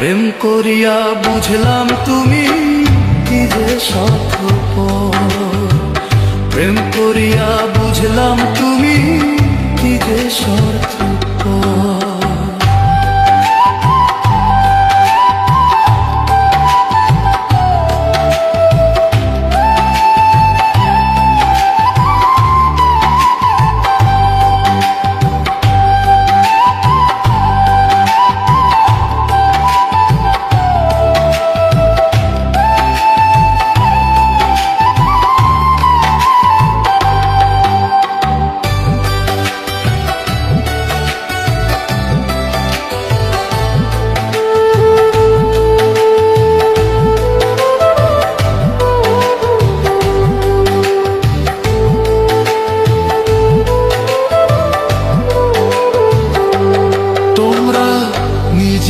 প্রেম করিয়া বুঝলাম তুমি কি যে স্বার্থপর প্রেম করিয়া বুঝলাম তুমি কি যে স্বার্থপর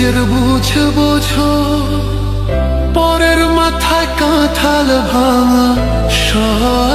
নিজের বুঝে বোঝো পরের মাথায় কাঁঠাল ভাঙা স্বার্থ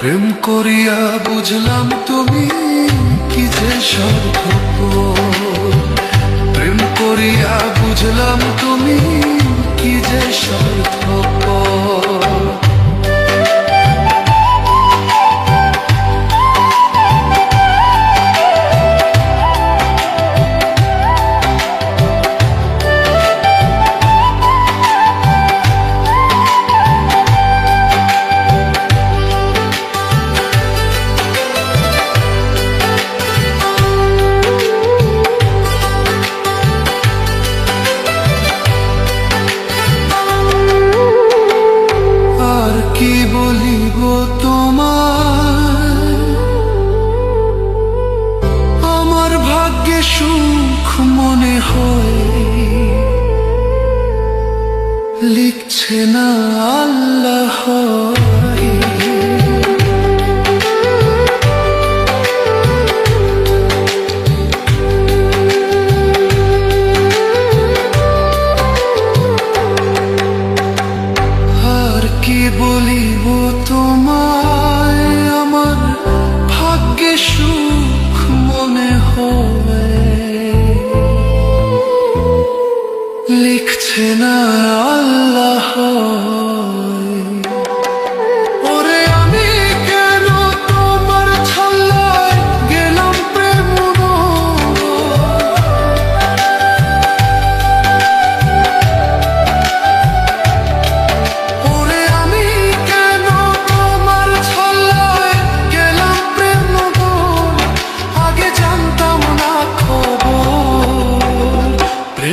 প্রেম করিয়া বুঝলাম তুমি কি যে স্বার্থপর প্রেম করিয়া বুঝলাম তুমি সুখ মনে হয়। লিখছে না আল্লাহ লিখছে না আল্লাহ